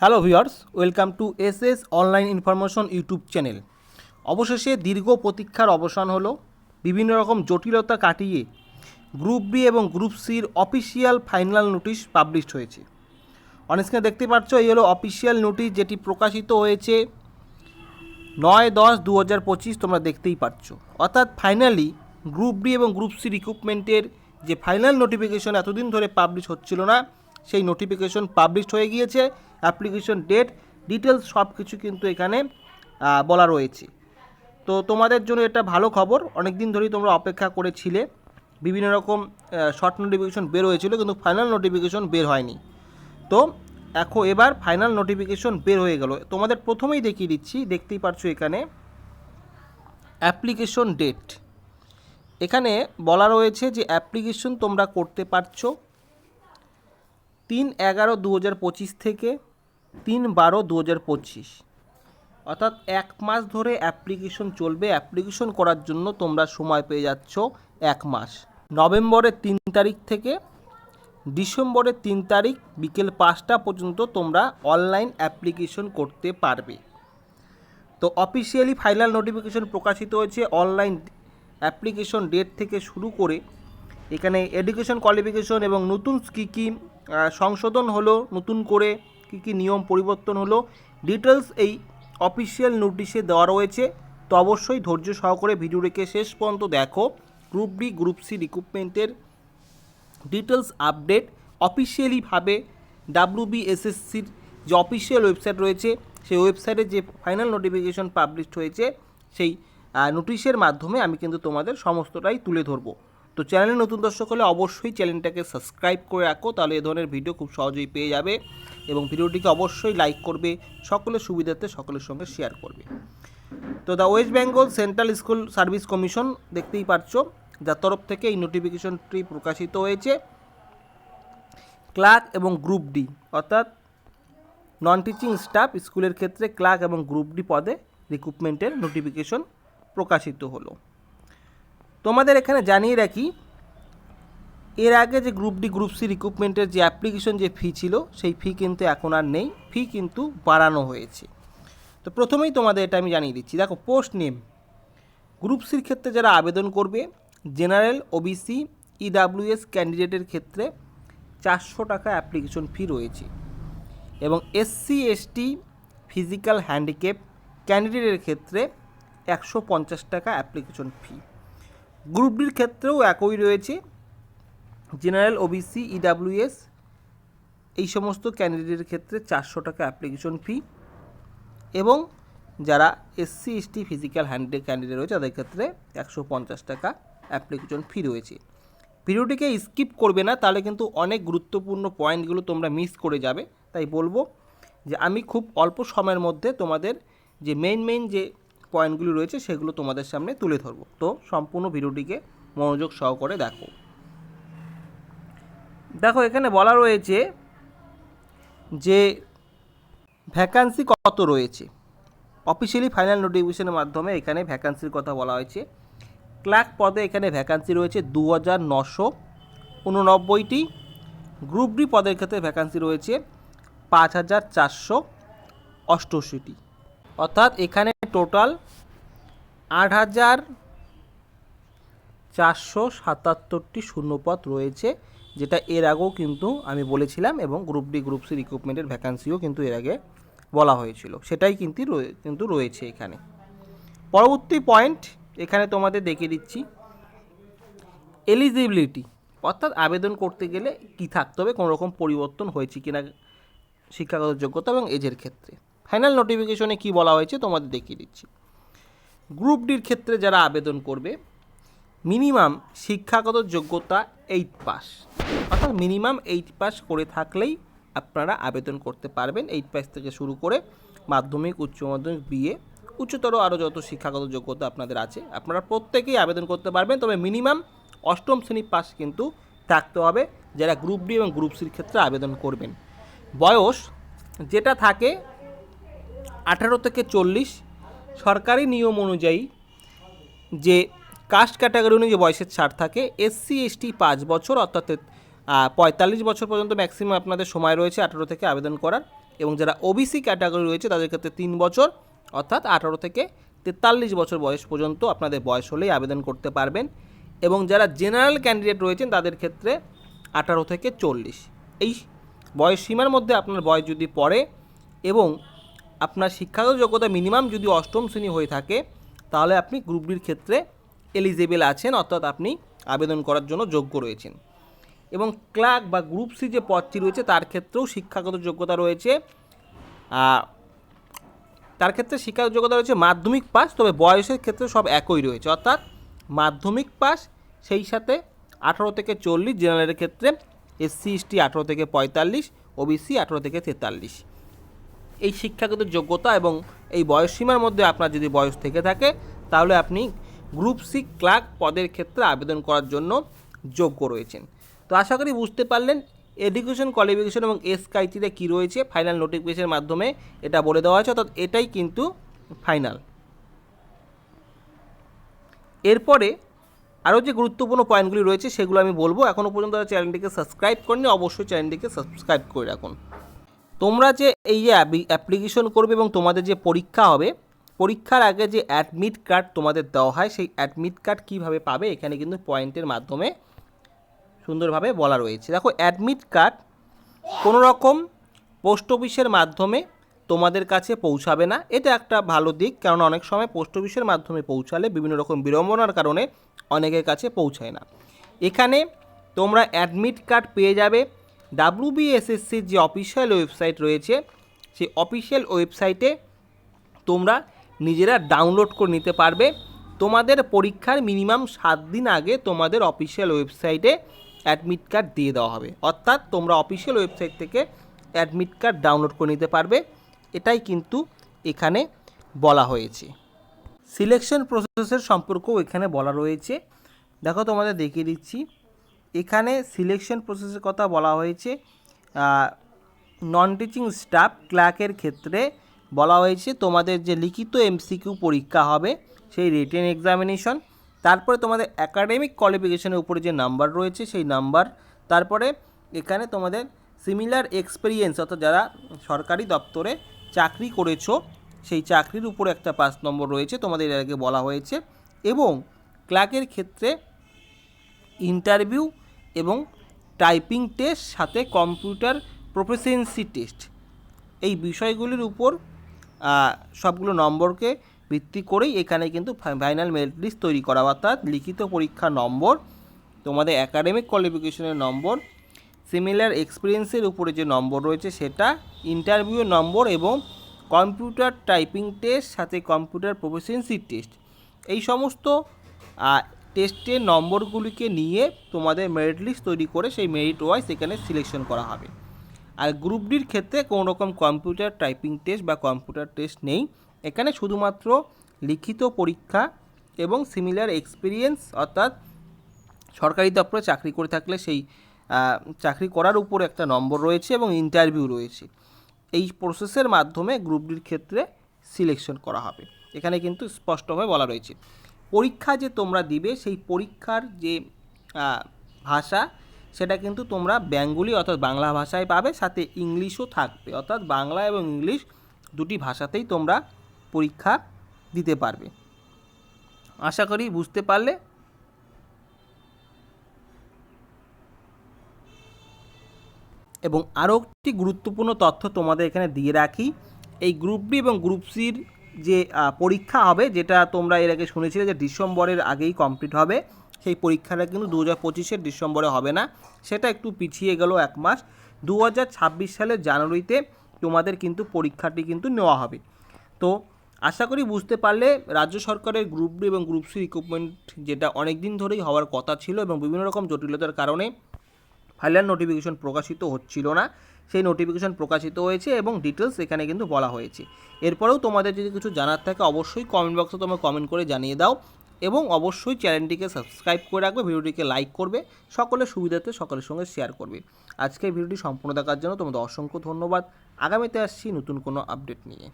Hello viewers, welcome to S S online information YouTube channel. অবশেষে দীর্ঘ প্রতীক্ষার অবসান হলো, বিভিন্ন রকম জটিলতা কাটিয়ে গ্রুপ বি এবং গ্রুপ সির অফিসিয়াল ফাইনাল নোটিশ পাবলিশড হয়েছে। অনেস্ক্রিনে দেখতে পাচ্ছ, এই হলো অফিসিয়াল নোটিশ যেটি প্রকাশিত হয়েছে নয় দশ দু হাজার পঁচিশ, তোমরা দেখতেই পাচ্ছ। অর্থাৎ ফাইনালি গ্রুপ ডি এবং গ্রুপ সি রিক্রুটমেন্টের যে ফাইনাল নোটিফিকেশন এতদিন ধরে পাবলিশ হচ্ছিল না সেই নোটিফিকেশন পাবলিশড হয়ে গিয়েছে অ্যাপ্লিকেশন ডেট ডিটেলস সব কিছু কিন্তু এখানে বলা রয়েছে। তো তোমাদের জন্য এটা ভালো খবর। অনেক দিন ধরেই তোমরা অপেক্ষা করেছিলে। বিভিন্ন রকম শর্ট নোটিফিকেশন বের হয়েছিল, কিন্তু ফাইনাল নোটিফিকেশন বের হয়নি। তো এখন এবার ফাইনাল নোটিফিকেশন বের হয়ে গেল। তোমাদের প্রথমেই দেখিয়ে দিচ্ছি, দেখতেই পারছ এখানে অ্যাপ্লিকেশন ডেট এখানে বলা রয়েছে যে অ্যাপ্লিকেশন তোমরা করতে পারছ। তিন এগারো দু হাজার পঁচিশ থেকে তিন বারো দু হাজার পঁচিশ। অর্থাৎ এক মাস ধরে অ্যাপ্লিকেশন চলবে। অ্যাপ্লিকেশন করার জন্য তোমরা সময় পেয়ে যাচ্ছ এক মাস। নভেম্বরের তিন তারিখ থেকে ডিসেম্বরের তিন তারিখ বিকেল পাঁচটা পর্যন্ত তোমরা অনলাইন অ্যাপ্লিকেশন করতে পারবে। তো অফিসিয়ালি ফাইনাল নোটিফিকেশন প্রকাশিত হয়েছে অনলাইন অ্যাপ্লিকেশন ডেট থেকে শুরু করে এখানে এডুকেশন কোয়ালিফিকেশন এবং নতুন কী কী সংশোধন হলো, নতুন করে কী কী নিয়ম পরিবর্তন হলো ডিটেলস এই অফিসিয়াল নোটিশে দেওয়া রয়েছে। তো অবশ্যই ধৈর্য সহকারে ভিডিওটিকে শেষ পর্যন্ত দেখো। গ্রুপ ডি গ্রুপ সি রিক্রুটমেন্টের ডিটেলস আপডেট অফিসিয়ালিভাবে ডাব্লিউবিএসএসসির যে অফিসিয়াল ওয়েবসাইট রয়েছে, সেই ওয়েবসাইটে যে ফাইনাল নোটিফিকেশন পাবলিশড হয়েছে, সেই নোটিশের মাধ্যমে আমি কিন্তু তোমাদের সমস্তটাই তুলে ধরবো। তো চ্যানেলে নতুন দর্শক হলে অবশ্যই চ্যানেলটাকে সাবস্ক্রাইব করে রাখো, তাহলে এ ধরনের ভিডিও খুব সহজেই পেয়ে যাবে এবং ভিডিওটিকে অবশ্যই লাইক করবে, সকলের সুবিধার্থে সকলের সঙ্গে শেয়ার করবে। তো the West Bengal central school service commission দেখতেই পারছ, যার তরফ থেকে এই নোটিফিকেশনটি প্রকাশিত হয়েছে। ক্লার্ক এবং গ্রুপ ডি অর্থাৎ নন টিচিং স্টাফ স্কুলের ক্ষেত্রে ক্লার্ক এবং গ্রুপ ডি পদে রিক্রুটমেন্টের নোটিফিকেশন প্রকাশিত হলো। তোমাদের এখানে জানিয়ে রাখি, এর আগে যে গ্রুপ ডি গ্রুপ সি রিক্রুটমেন্টের যে অ্যাপ্লিকেশন যে ফি ছিল, সেই ফি কিন্তু এখন আর নেই ফি কিন্তু বাড়ানো হয়েছে। তো প্রথমেই তোমাদের এটা আমি জানিয়ে দিচ্ছি। দেখো পোস্ট নেম গ্রুপ সির ক্ষেত্রে যারা আবেদন করবে জেনারেল ওবিসি ইডাব্লিউএস ক্যান্ডিডেটের ক্ষেত্রে চারশো টাকা অ্যাপ্লিকেশন ফি রয়েছে এবং এসসি এসটি ফিজিক্যাল হ্যান্ডিক্যাপ ক্যান্ডিডেটের ক্ষেত্রে একশো পঞ্চাশ টাকা অ্যাপ্লিকেশন ফি গ্রুপ ডির ক্ষেত্রেও একই রয়েছে। জেনারেল ওবিসি ইডাব্লিউএস এই সমস্ত ক্যান্ডিডেটের ক্ষেত্রে চারশো টাকা অ্যাপ্লিকেশন ফি এবং যারা SC ST physical handed candidate রয়েছে, তাদের ক্ষেত্রে একশো পঞ্চাশ টাকা অ্যাপ্লিকেশন ফি রয়েছে। ভিডিওটিকে স্কিপ করবে না, তাহলে কিন্তু অনেক গুরুত্বপূর্ণ পয়েন্টগুলো তোমরা মিস করে যাবে। তাই বলব যে, আমি খুব অল্প সময়ের মধ্যে তোমাদের যে মেইন মেইন যে পয়েন্টগুলি রয়েছে, সেগুলো তোমাদের সামনে তুলে ধরবো। তো সম্পূর্ণ ভিডিওটিকে মনোযোগ সহকারে দেখো। দেখো, এখানে বলা রয়েছে যে ভ্যাকান্সি কত রয়েছে। অফিসিয়ালি ফাইনাল নোটিফিকেশনের মাধ্যমে এখানে ভ্যাকান্সির কথা বলা হয়েছে। ক্লার্ক পদে এখানে ভ্যাকান্সি রয়েছে দু হাজার নশো উননব্বইটি। গ্রুপ ডি পদের ক্ষেত্রে ভ্যাকান্সি রয়েছে পাঁচ হাজার চারশো অষ্টআশিটি। অর্থাৎ এখানে টোটাল আট হাজার চারশো সাতাত্তরটি শূন্যপদ রয়েছে, যেটা এর আগেও কিন্তু আমি বলেছিলাম এবং গ্রুপ ডি, গ্রুপ সি রিক্রুটমেন্টের ভ্যাকান্সিও কিন্তু এর আগে বলা হয়েছিল। সেটাই কিন্তু কিন্তু রয়েছে এখানে। পরবর্তী পয়েন্ট এখানে তোমাদের দেখিয়ে দিচ্ছি। এলিজিবিলিটি অর্থাৎ আবেদন করতে গেলে কি থাকতে হবে কোনো রকম পরিবর্তন হয়েছে কিনা, শিক্ষাগত যোগ্যতা এবং এজের ক্ষেত্রে। ফাইনাল নোটিফিকেশনে কি বলা হয়েছে তোমাদের দেখিয়ে দিচ্ছি। গ্রুপ ডির ক্ষেত্রে যারা আবেদন করবে, মিনিমাম শিক্ষাগত যোগ্যতা এইট পাস অর্থাৎ মিনিমাম এইট পাস করে থাকলেই আপনারা আবেদন করতে পারবেন এইট পাস থেকে শুরু করে মাধ্যমিক, উচ্চ মাধ্যমিক বিএ উচ্চতর আরও যত শিক্ষাগত যোগ্যতা আপনাদের আছে, আপনারা প্রত্যেকেই আবেদন করতে পারবেন, তবে মিনিমাম অষ্টম শ্রেণি পাস কিন্তু থাকতে হবে, যারা গ্রুপ ডি এবং গ্রুপ সির ক্ষেত্রে আবেদন করবেন। বয়স যেটা থাকে আঠারো থেকে চল্লিশ সরকারি নিয়ম অনুযায়ী যে কাস্ট ক্যাটাগরি অনুযায়ী বয়সের ছাড় থাকে এসসি এসটি পাঁচ বছর অর্থাৎ পঁয়তাল্লিশ বছর পর্যন্ত ম্যাক্সিমাম আপনাদের সময় রয়েছে আঠারো থেকে আবেদন করার এবং যারা ওবিসি ক্যাটাগরি রয়েছে তাদের ক্ষেত্রে তিন বছর অর্থাৎ আঠারো থেকে তেতাল্লিশ বছর বয়স পর্যন্ত আপনাদের বয়স হলেই আবেদন করতে পারবেন এবং যারা জেনারেল ক্যান্ডিডেট রয়েছেন তাদের ক্ষেত্রে আঠারো থেকে চল্লিশ। এই বয়স সীমার মধ্যে আপনার বয়স যদি পড়ে এবং আপনার শিক্ষাগত যোগ্যতা মিনিমাম যদি অষ্টম শ্রেণি হয়ে থাকে, তাহলে আপনি গ্রুপ ডির ক্ষেত্রে এলিজেবল আছেন, অর্থাৎ আপনি আবেদন করার জন্য যোগ্য রয়েছেন। এবং ক্লার্ক বা গ্রুপ সি যে পদটি রয়েছে, তার ক্ষেত্রেও শিক্ষাগত যোগ্যতা রয়েছে। তার ক্ষেত্রে শিক্ষাগত যোগ্যতা রয়েছে মাধ্যমিক পাস, তবে বয়সের ক্ষেত্রে সব একই রয়েছে। অর্থাৎ মাধ্যমিক পাস, সেই সাথে আঠারো থেকে চল্লিশ জেনারেলের ক্ষেত্রে এসসি এসটি আঠারো থেকে পঁয়তাল্লিশ ওবিসি আঠারো থেকে তেতাল্লিশ। এই শিক্ষাগত যোগ্যতা এবং এই বয়স সীমার মধ্যে আপনার যদি বয়স থেকে থাকে, তাহলে আপনি গ্রুপ সি ক্লার্ক পদের ক্ষেত্রে আবেদন করার জন্য যোগ্য রয়েছেন। তো আশা করি বুঝতে পারলেন এডুকেশন, কোয়ালিফিকেশন এবং এস ক্রাইটেরিয়া কী রয়েছে। ফাইনাল নোটিফিকেশনের মাধ্যমে এটা বলে দেওয়া হয়েছে, অর্থাৎ এটাই কিন্তু ফাইনাল। এরপরে আরও যে গুরুত্বপূর্ণ পয়েন্টগুলি রয়েছে, সেগুলো আমি বলব। এখনও পর্যন্ত চ্যানেলটিকে সাবস্ক্রাইব করেনি অবশ্যই চ্যানেলটিকে সাবস্ক্রাইব করে রাখুন। তোমরা যে এই যে অ্যাপ্লিকেশন করবে এবং তোমাদের যে পরীক্ষা হবে, পরীক্ষার আগে যে অ্যাডমিট কার্ড তোমাদের দেওয়া হয়, সেই অ্যাডমিট কার্ড কীভাবে পাবে, এখানে কিন্তু পয়েন্টের মাধ্যমে সুন্দরভাবে বলা রয়েছে। দেখো অ্যাডমিট কার্ড কোনো রকম পোস্ট অফিসের মাধ্যমে তোমাদের কাছে পৌঁছাবে না। এটা একটা ভালো দিক, কারণ অনেক সময় পোস্ট অফিসের মাধ্যমে পৌঁছালে বিভিন্ন রকম বিড়ম্বনার কারণে অনেকের কাছে পৌঁছায় না। এখানে তোমরা অ্যাডমিট কার্ড পেয়ে যাবে ডাব্লিউবিএসএসসির যে অফিসিয়াল ওয়েবসাইট রয়েছে সেই অফিসিয়াল ওয়েবসাইটে তোমরা নিজেরা ডাউনলোড করে নিতে পারবে। তোমাদের পরীক্ষার মিনিমাম সাত দিন আগে তোমাদের অফিসিয়াল ওয়েবসাইটে অ্যাডমিট কার্ড দিয়ে দেওয়া হবে। অর্থাৎ তোমরা অফিসিয়াল ওয়েবসাইট থেকে অ্যাডমিট কার্ড ডাউনলোড করে নিতে পারবে। এটাই কিন্তু এখানে বলা হয়েছে। সিলেকশন প্রসেসের সম্পর্কেও এখানে বলা রয়েছে। দেখো তোমাদের দেখিয়ে দিচ্ছি। এখানে সিলেকশন প্রসেসের কথা বলা হয়েছে নন টিচিং স্টাফ ক্লার্কের ক্ষেত্রে বলা হয়েছে, তোমাদের যে লিখিত এমসিকিউ পরীক্ষা হবে, সেই রিটেন এক্সামিনেশন তারপরে তোমাদের অ্যাকাডেমিক কোয়ালিফিকেশনের উপরে যে নাম্বার রয়েছে, সেই নাম্বার তারপরে এখানে তোমাদের সিমিলার এক্সপিরিয়েন্স অর্থাৎ যারা সরকারি দপ্তরে চাকরি করেছ, সেই চাকরির উপরে একটা পাঁচ নম্বর রয়েছে, তোমাদের এর আগে বলা হয়েছে, এবং ক্লার্কের ক্ষেত্রে ইন্টারভিউ এবং টাইপিং টেস্ট, সাথে কম্পিউটার প্রফেসেন্সি টেস্ট। এই বিষয়গুলির উপর সবগুলো নম্বরকে ভিত্তি করেই এখানে কিন্তু ফাইনাল মেরিট লিস্ট তৈরি করা, অর্থাৎ লিখিত পরীক্ষা নম্বর, তোমাদের একাডেমিক কোয়ালিফিকেশনের নম্বর সিমিলার এক্সপিরিয়েন্সের উপরে যে নম্বর রয়েছে সেটা ইন্টারভিউ নম্বর এবং কম্পিউটার টাইপিং টেস্ট সাথে কম্পিউটার প্রফেসেন্সি টেস্ট এই সমস্ত টেস্টের নম্বরগুলিকে নিয়ে তোমাদের মেরিট লিস্ট তৈরি করে সেই মেরিট ওয়াইজ এখানে সিলেকশন করা হবে। আর গ্রুপ ডির ক্ষেত্রে কোনো রকম কম্পিউটার টাইপিং টেস্ট বা কম্পিউটার টেস্ট নেই। এখানে শুধুমাত্র লিখিত পরীক্ষা এবং সিমিলার এক্সপিরিয়েন্স অর্থাৎ সরকারি দপ্তরে চাকরি করে থাকলে সেই চাকরি করার উপর একটা নম্বর রয়েছে এবং ইন্টারভিউ রয়েছে। এই প্রসেসের মাধ্যমে গ্রুপ ডির ক্ষেত্রে সিলেকশন করা হবে। এখানে কিন্তু স্পষ্টভাবে বলা রয়েছে। পরীক্ষা যে তোমরা দিবে, সেই পরীক্ষার যে ভাষা, সেটা কিন্তু তোমরা বেঙ্গলি অর্থাৎ বাংলা ভাষায় পাবে, সাথে ইংলিশও থাকবে। অর্থাৎ বাংলা এবং ইংলিশ দুটি ভাষাতেই তোমরা পরীক্ষা দিতে পারবে। আশা করি বুঝতে পারলে? এবং আরও একটি গুরুত্বপূর্ণ তথ্য তোমাদের এখানে দিয়ে রাখি। এই গ্রুপ ডি এবং গ্রুপ সির যে পরীক্ষা হবে, যেটা তোমরা এর আগে শুনেছিলে যে ডিসেম্বরের আগেই কমপ্লিট হবে, সেই পরীক্ষাটা কিন্তু দু হাজার পঁচিশের ডিসেম্বরে হবে না। সেটা একটু পিছিয়ে গেল এক মাস। দু হাজার ছাব্বিশ সালের জানুয়ারিতে তোমাদের কিন্তু পরীক্ষাটি কিন্তু নেওয়া হবে। তো আশা করি বুঝতে পারলে, রাজ্য সরকারের গ্রুপ ডি এবং গ্রুপ সি রিক্রুটমেন্ট যেটা অনেক দিন ধরেই হওয়ার কথা ছিল এবং বিভিন্ন রকম জটিলতার কারণে ফাইনাল নোটিফিকেশন প্রকাশিত হচ্ছিল না। সেই নোটিফিকেশন প্রকাশিত হয়েছে এবং ডিটেলস এখানে কিন্তু বলা হয়েছে। এরপরেও তোমাদের যদি কিছু জানার থাকে, অবশ্যই কমেন্ট বক্সে তোমরা কমেন্ট করে জানিয়ে দাও এবং অবশ্যই চ্যানেলটিকে সাবস্ক্রাইব করে রাখবে ভিডিওটিকে লাইক করবে, সকলের সুবিধাতে সকলের সঙ্গে শেয়ার করবে। আজকে ভিডিওটি সম্পূর্ণ দেখার জন্য তোমাদের অসংখ্য ধন্যবাদ। আগামীতে আসছি নতুন কোনো আপডেট নিয়ে।